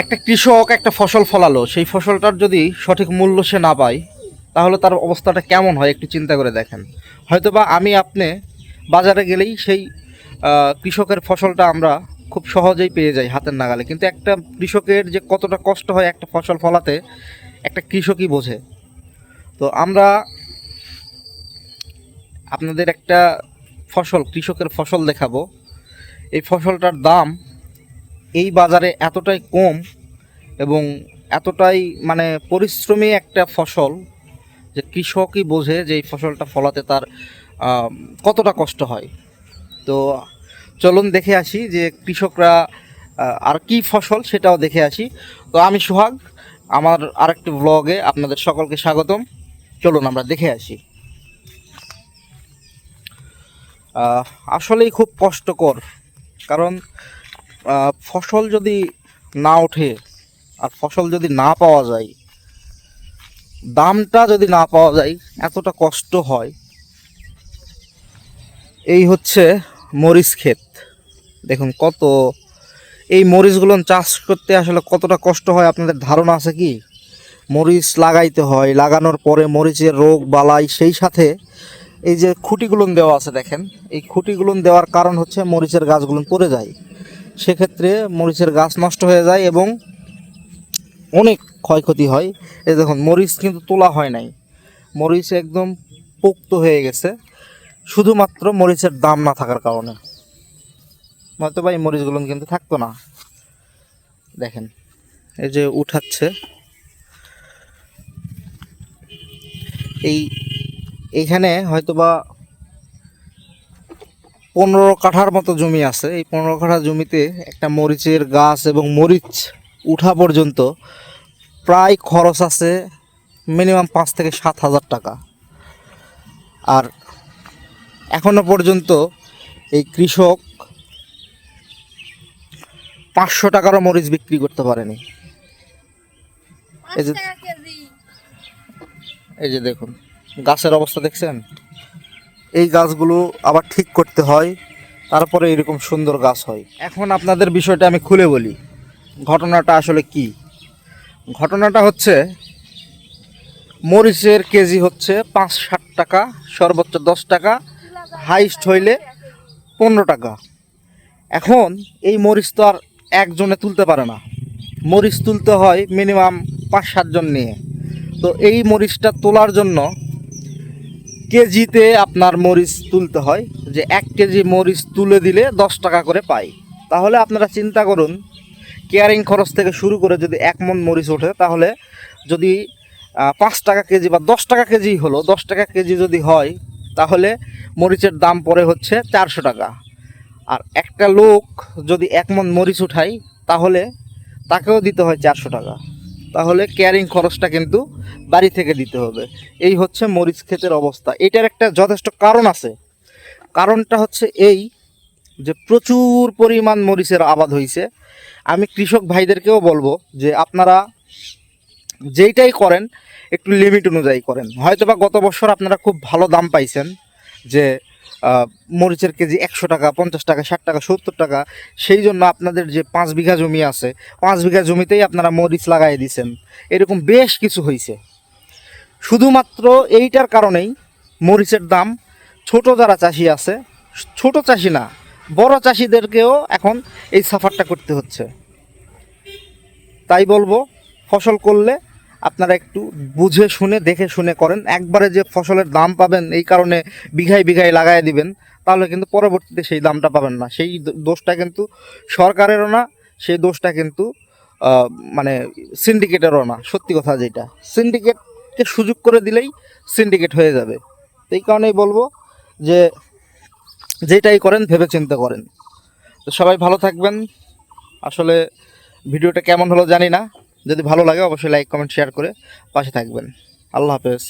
একটা কৃষক একটা ফসল ফলালো, সেই ফসলটার যদি সঠিক মূল্য সে না পায়, তাহলে তার অবস্থাটা কেমন হয় একটু চিন্তা করে দেখেন। হয়তোবা আমি আপনি বাজারে গেলেই সেই কৃষকের ফসলটা আমরা খুব সহজেই পেয়ে যাই হাতের নাগালে। কিন্তু একটা কৃষকের যে কতটা কষ্ট হয় একটা ফসল ফলাতে, একটা কৃষকই বোঝে। তো আমরা আপনাদের একটা ফসল, কৃষকের ফসল দেখাবো। এই ফসলটার দাম এই বাজারে এতটাই কম এবং এতটাই মানে পরিশ্রমী একটা ফসল যে কৃষকই বোঝে যে এই ফসলটা ফলাতে তার কতটা কষ্ট হয়। তো চলুন দেখে আসি যে কৃষকরা আর কি ফসল সেটাও দেখে আসি। তো আমি সোহাগ, আমার আরেকটি ব্লগে আপনাদের সকলকে স্বাগতম। চলুন আমরা দেখে আসি। আসলেই খুব কষ্টকর, কারণ ফসল যদি না ওঠে আর ফসল যদি না পাওয়া যায়, দামটা যদি না পাওয়া যায়, এতটা কষ্ট হয়। এই হচ্ছে মরিচ ক্ষেত। দেখুন কত, এই মরিচগুলো চাষ করতে আসলে কতটা কষ্ট হয় আপনাদের ধারণা আছে কি? মরিচ লাগাইতে হয়, লাগানোর পরে মরিচের রোগ বালাই, সেই সাথে এই যে খুঁটিগুলো দেওয়া আছে দেখেন, এই খুঁটিগুলো দেওয়ার কারণ হচ্ছে মরিচের গাছগুলো পড়ে যায়। সেক্ষেত্রে মরিচের গাছ নষ্ট হয়ে যায় এবং অনেক ক্ষয়ক্ষতি হয়। এই দেখুন, মরিচ কিন্তু তোলা হয় নাই। মরিচ একদম পোক্ত হয়ে গেছে। শুধুমাত্র মরিচের দাম না থাকার কারণে। নয়তো বা এই মরিচগুলো কিন্তু থাকতো না। দেখেন, এই যে উঠাচ্ছে। এই এইখানে হয়তোবা পনেরো কাঠার মতো জমি আছে। এই পনেরো কাঠা জমিতে একটা মরিচের গাছ এবং মরিচ উঠা পর্যন্ত প্রায় খরচ আছে মিনিমাম পাঁচ থেকে সাত হাজার টাকা। আর এখনও পর্যন্ত এই কৃষক পাঁচশো টাকারও মরিচ বিক্রি করতে পারেনি। এই যে এই যে দেখুন গাছের অবস্থা দেখছেন? এই গাছগুলো আবার ঠিক করতে হয়, তারপরে এরকম সুন্দর গাছ হয়। এখন আপনাদের বিষয়টা আমি খুলে বলি, ঘটনাটা আসলে কি? ঘটনাটা হচ্ছে, মরিচের কেজি হচ্ছে পাঁচ ষাট টাকা, সর্বোচ্চ দশ টাকা, হাইস্ট হইলে পনেরো টাকা। এখন এই মরিচ তো আর একজনে তুলতে পারে না। মরিচ তুলতে হয় মিনিমাম পাঁচ সাতজন নিয়ে। তো এই মরিচটা তোলার জন্য কেজিতে আপনার মরিচ তুলতে হয়, যে এক কেজি মরিচ তুলে দিলে দশ টাকা করে পাই। তাহলে আপনারা চিন্তা করুন, কেয়ারিং খরচ থেকে শুরু করে যদি এক মন মরিচ ওঠে, তাহলে যদি পাঁচ টাকা কেজি বা দশ টাকা কেজি হলো, দশ টাকা কেজি যদি হয়, তাহলে মরিচের দাম পড়ে হচ্ছে চারশো টাকা। আর একটা লোক যদি এক মন মরিচ উঠাই তাহলে তাকেও দিতে হয় চারশো টাকা। তাহলে ক্যারিং খরচটা কিন্তু বাড়ি থেকে দিতে হবে। এই হচ্ছে মরিচ ক্ষেতের অবস্থা। এটার একটা যথেষ্ট কারণ আছে। কারণটা হচ্ছে এই যে প্রচুর পরিমাণ মরিচের আবাদ হয়েছে আমি কৃষক ভাইদেরকেও বলব যে আপনারা যেইটাই করেন, একটু লিমিট অনুযায়ী করেন। হয়তো বা গত বছর আপনারা খুব ভালো দাম পাইছেন যে মরিচের কেজি একশো টাকা, পঞ্চাশ টাকা, ষাট টাকা, সত্তর টাকা, সেই জন্য আপনাদের যে পাঁচ বিঘা জমি আছে, পাঁচ বিঘা জমিতেই আপনারা মরিচ লাগাই দিছেন। এরকম বেশ কিছু হয়েছে শুধুমাত্র এইটার কারণেই মরিচের দাম ছোট যারা চাষি আছে, ছোট চাষি না, বড় চাষিদেরকেও এখন এই সাফারটা করতে হচ্ছে। তাই বলব, ফসল করলে আপনারা একটু বুঝে শুনে, দেখে শুনে করেন। একবারে যে ফসলের দাম পাবেন এই কারণে বিঘায় বিঘায় লাগাই দিবেন, তাহলে কিন্তু পরবর্তীতে সেই দামটা পাবেন না। সেই দোষটা কিন্তু সরকারেরও না, সেই দোষটা কিন্তু মানে সিন্ডিকেটেরও না। সত্যি কথা যেটা। সিন্ডিকেটকে সুযোগ করে দিলেই সিন্ডিকেট হয়ে যাবে। এই কারণেই বলব যে, যেটাই করেন ভেবে চিন্তে করেন। তো সবাই ভালো থাকবেন। আসলে ভিডিওটা কেমন হলো জানি না। যদি ভালো লাগে অবশ্যই লাইক কমেন্ট শেয়ার করে পাশে থাকবেন। আল্লাহ হাফেজ।